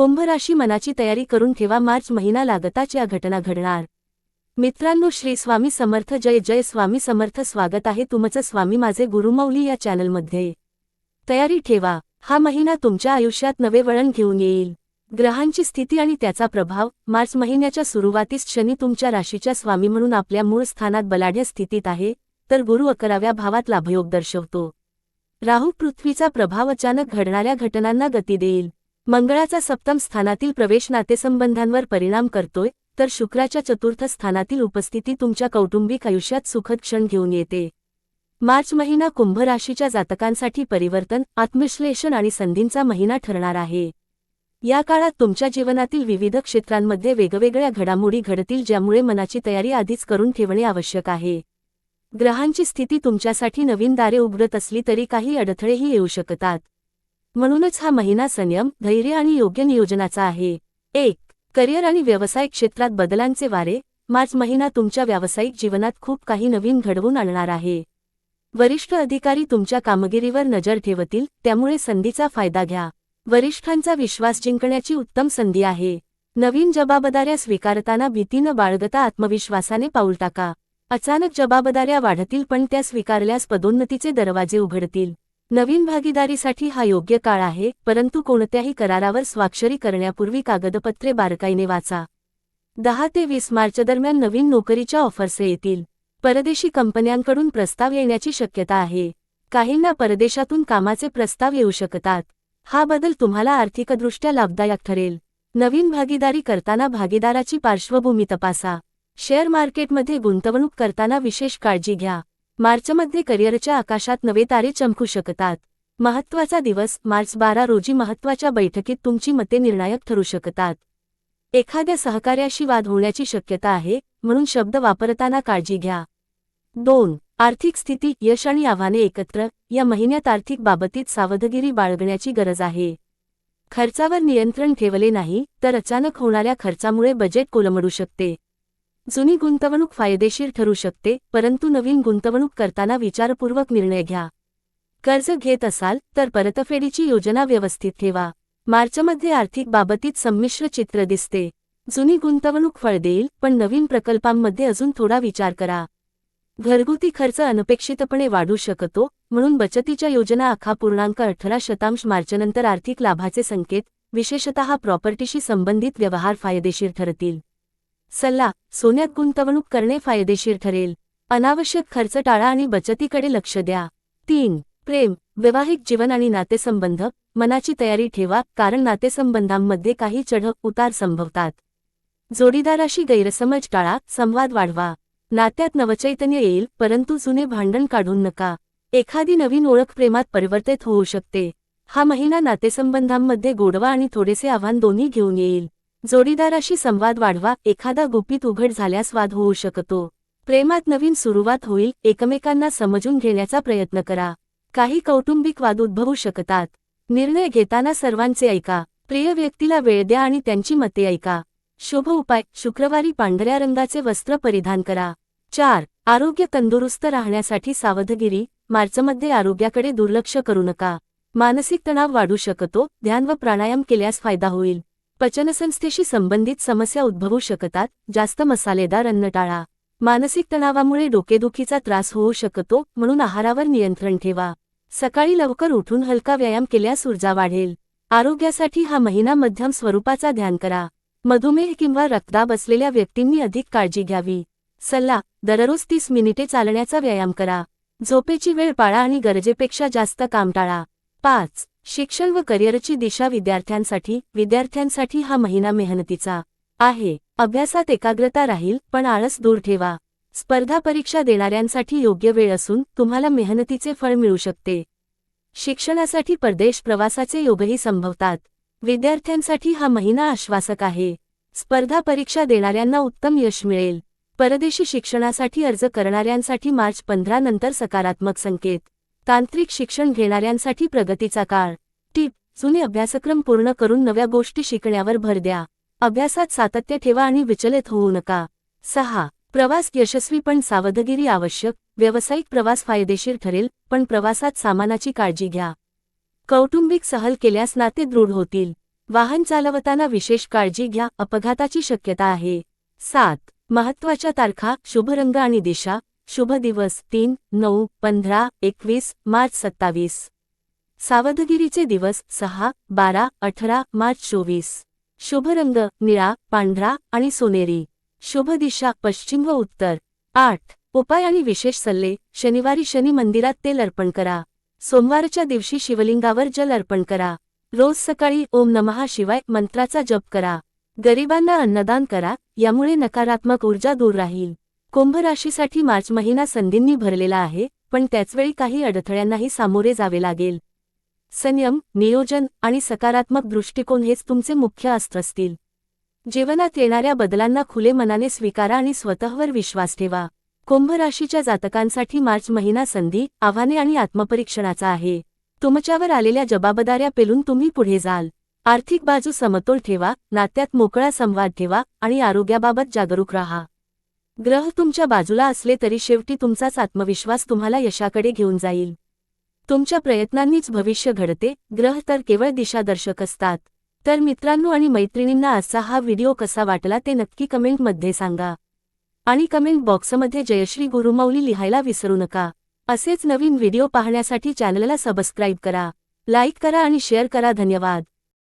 कुंभराशी मनाची तयारी करून ठेवा. मार्च महिना लागताच या घटना घडणार. मित्रांनो श्री स्वामी समर्थ जय जय स्वामी समर्थ. स्वागत आहे तुमचं स्वामी माझे गुरुमौली या चॅनलमध्ये. तयारी ठेवा. हा महिना तुमच्या आयुष्यात नवे वळण घेऊन येईल. ग्रहांची स्थिती आणि त्याचा प्रभाव. मार्च महिन्याच्या सुरुवातीस शनी तुमच्या राशीच्या स्वामी म्हणून आपल्या मूळ स्थानात बलाढ्य स्थितीत आहे तर गुरु अकराव्या भावात लाभयोग दर्शवतो. राहू पृथ्वीचा प्रभाव अचानक घडणाऱ्या घटनांना गती देईल. मंगळाचा सप्तम स्थानातील प्रवेश नातेसंबंधांवर परिणाम करतोय तर शुक्राच्या चतुर्थ स्थानातील उपस्थिती तुमच्या कौटुंबिक आयुष्यात सुखद क्षण घेऊन येते. मार्च महिना कुंभ राशीच्या जातकांसाठी परिवर्तन आत्मविश्लेषण आणि संधींचा महिना ठरणार आहे. या काळात तुमच्या जीवनातील विविध क्षेत्रांमध्ये वेगवेगळ्या घडामोडी घडतील ज्यामुळे मनाची तयारी आधीच करून ठेवणे आवश्यक आहे. ग्रहांची स्थिती तुमच्यासाठी नवीन दारे उघडत असली तरी काही अडथळेही येऊ शकतात. म्हणूनच हा महिना संयम धैर्य आणि योग्य नियोजनाचा आहे. एक करिअर आणि व्यवसाय क्षेत्रात बदलांचे वारे. मार्च महिना तुमच्या व्यावसायिक जीवनात खूप काही नवीन घडवून आणणार आहे. वरिष्ठ अधिकारी तुमच्या कामगिरीवर नजर ठेवतील त्यामुळे संधीचा फायदा घ्या. वरिष्ठांचा विश्वास जिंकण्याची उत्तम संधी आहे. नवीन जबाबदाऱ्या स्वीकारताना भीतीनं बाळगता आत्मविश्वासाने पाऊल टाका. अचानक जबाबदाऱ्या वाढतील पण त्या स्वीकारल्यास पदोन्नतीचे दरवाजे उघडतील. नवीन भागीदारीसाठी हा योग्य काळ आहे परंतु कोणत्याही करारावर स्वाक्षरी करण्यापूर्वी कागदपत्रे बारकाईने वाचा. दहा ते वीस मार्च दरम्यान नवीन नोकरीच्या ऑफर्स येतील. परदेशी कंपन्यांकडून प्रस्ताव येण्याची शक्यता आहे. काहींना परदेशातून कामाचे प्रस्ताव येऊ शकतात. हा बदल तुम्हाला आर्थिकदृष्ट्या लाभदायक ठरेल. नवीन भागीदारी करताना भागीदाराची पार्श्वभूमी तपासा. शेअर मार्केटमध्ये गुंतवणूक करताना विशेष काळजी घ्या. मार्चमध्ये करिअरच्या आकाशात नवे तारे चमकू शकतात. महत्त्वाचा दिवस मार्च बारा रोजी महत्त्वाच्या बैठकीत तुमची मते निर्णायक ठरू शकतात. एखाद्या सहकार्याशी वाद होण्याची शक्यता आहे म्हणून शब्द वापरताना काळजी घ्या. दोन आर्थिक स्थिती यश आणि आव्हाने एकत्र या महिन्यात आर्थिक बाबतीत सावधगिरी बाळगण्याची गरज आहे. खर्चावर नियंत्रण ठेवले नाही तर अचानक होणाऱ्या खर्चामुळे बजेट कोलमडू शकते. जुनी गुंतवणूक फायदेशीर ठरू शकते परंतु नवीन गुंतवणूक करताना विचारपूर्वक निर्णय घ्या. कर्ज घेत असाल तर परतफेडीची योजना व्यवस्थित ठेवा. मार्चमध्ये आर्थिक बाबतीत संमिश्र चित्र दिसते. जुनी गुंतवणूक फळ देईल पण नवीन प्रकल्पांमध्ये अजून थोडा विचार करा. घरगुती खर्च अनपेक्षितपणे वाढू शकतो म्हणून बचतीच्या योजना आखा पूर्णांक अठरा शतांश मार्चनंतर आर्थिक लाभाचे संकेत विशेषतः प्रॉपर्टीशी संबंधित व्यवहार फायदेशीर ठरतील. सल्ला सोन्यात गुंतवणूक करणे फायदेशीर ठरेल. अनावश्यक खर्च टाळा आणि बचतीकडे लक्ष द्या. तीन प्रेम वैवाहिक जीवन आणि नातेसंबंध. मनाची तयारी ठेवा कारण नातेसंबंधांमध्ये काही चढ उतार संभवतात. जोडीदाराशी गैरसमज टाळा संवाद वाढवा. नात्यात नवचैतन्य येईल परंतु जुने भांडण काढून नका. एखादी नवीन ओळख प्रेमात परिवर्तित होऊ शकते. हा महिना नातेसंबंधांमध्ये गोडवा आणि थोडेसे आव्हान दोन्ही घेऊन येईल. जोडीदाराशी संवाद वाढवा एखादा गुपित उघड झाल्यास वाद होऊ शकतो. प्रेमात नवीन सुरुवात होईल एकमेकांना समजून घेण्याचा प्रयत्न करा. काही कौटुंबिक वाद उद्भवू शकतात. निर्णय घेताना सर्वांचे ऐका. प्रिय व्यक्तीला वेळ द्या आणि त्यांची मते ऐका. शुभ उपाय शुक्रवारी पांढऱ्या रंगाचे वस्त्र परिधान करा. चार आरोग्य तंदुरुस्त राहण्यासाठी सावधगिरी मार्चमध्ये आरोग्याकडे दुर्लक्ष करू नका. मानसिक तणाव वाढू शकतो ध्यान व प्राणायाम केल्यास फायदा होईल. पचनसंस्थेशी संबंधित समस्या उद्भवू शकतात जास्त मसालेदार अन्न टाळा मानसिक तणावामुळे डोकेदुखीचा त्रास होऊ शकतो म्हणून आहारावर नियंत्रण ठेवा. सकाळी लवकर उठून हलका व्यायाम केल्यास ऊर्जा वाढेल. आरोग्यासाठी हा महिना मध्यम स्वरूपाचा ध्यान करा. मधुमेह किंवा रक्तदाब असलेल्या व्यक्तींनी अधिक काळजी घ्यावी. सल्ला दररोज तीस मिनिटे चालण्याचा व्यायाम करा. झोपेची वेळ पाळा आणि गरजेपेक्षा जास्त काम टाळा पाच शिक्षण व करिअरची दिशा विद्यार्थ्यांसाठी विद्यार्थ्यांसाठी हा महिना मेहनतीचा आहे. अभ्यासात एकाग्रता राहील पण आळस दूर ठेवा. स्पर्धा परीक्षा देणाऱ्यांसाठी योग्य वेळ असून तुम्हाला मेहनतीचे फळ मिळू शकते. शिक्षणासाठी परदेश प्रवासाचे योगही संभवतात. विद्यार्थ्यांसाठी हा महिना आश्वासक आहे. स्पर्धा परीक्षा देणाऱ्यांना उत्तम यश मिळेल. परदेशी शिक्षणासाठी अर्ज करणाऱ्यांसाठी मार्च पंधरा नंतर सकारात्मक संकेत. तांत्रिक शिक्षण घेणाऱ्यांसाठी प्रगतीचा काळ. टीप जुने अभ्यासक्रम पूर्ण करून नव्या गोष्टी शिकण्यावर भर द्या. अभ्यासात सातत्य ठेवा आणि विचलित होऊ नका. सहा प्रवास यशस्वी पण सावधगिरी आवश्यक. व्यावसायिक प्रवास फायदेशीर ठरेल पण प्रवासात सामानाची काळजी घ्या. कौटुंबिक सहल केल्यास नाते दृढ होतील. वाहन चालवताना विशेष काळजी घ्या अपघाताची शक्यता आहे. सात महत्त्वाच्या तारखा शुभ रंग आणि दिशा. शुभ दिवस तीन नऊ पंधरा एकवीस मार्च सत्तावीस. सावधगिरीचे दिवस सहा बारा अठरा मार्च चोवीस. शुभ रंग निळा पांढरा आणि सोनेरी. शुभ दिशा पश्चिम व उत्तर. आठ उपाय आणि विशेष सल्ले. शनिवारी शनी मंदिरात तेल अर्पण करा. सोमवारच्या दिवशी शिवलिंगावर जल अर्पण करा. रोज सकाळी ओम नमहा शिवाय मंत्राचा जप करा. गरिबांना अन्नदान करा यामुळे नकारात्मक ऊर्जा दूर राहील. कुंभ राशीसाठी मार्च महिना संधींनी भरलेला आहे पण त्याचवेळी काही अडथळ्यांनाही सामोरे जावे लागेल. संयम नियोजन आणि सकारात्मक दृष्टिकोन हेच तुमचे मुख्य अस्त्र असतील. जीवनात येणाऱ्या बदलांना खुले मनाने स्वीकारा आणि स्वतःवर विश्वास ठेवा. कुंभ राशीच्या जातकांसाठी मार्च महिना संधी आव्हाने आणि आत्मपरीक्षणाचा आहे. तुमच्यावर आलेल्या जबाबदाऱ्या पेलून तुम्ही पुढे जाल. आर्थिक बाजू समतोल ठेवा नात्यात मोकळा संवाद ठेवा आणि आरोग्याबाबत जागरूक राहा. ग्रह तुमच्या बाजूला असले तरी शेवटी तुमचाच आत्मविश्वास तुम्हाला यशाकडे घेऊन जाईल. तुमच्या प्रयत्नांनीच भविष्य घडते. ग्रह तर केवळ दिशादर्शक असतात. तर मित्रांनो आणि मैत्रिणींना असा हा व्हिडिओ कसा वाटला ते नक्की कमेंटमध्ये सांगा. आणि कमेंट बॉक्समध्ये जयश्री गुरुमौली लिहायला विसरू नका. असेच नवीन व्हिडिओ पाहण्यासाठी चॅनलला सबस्क्राईब करा. लाईक करा आणि शेअर करा. धन्यवाद.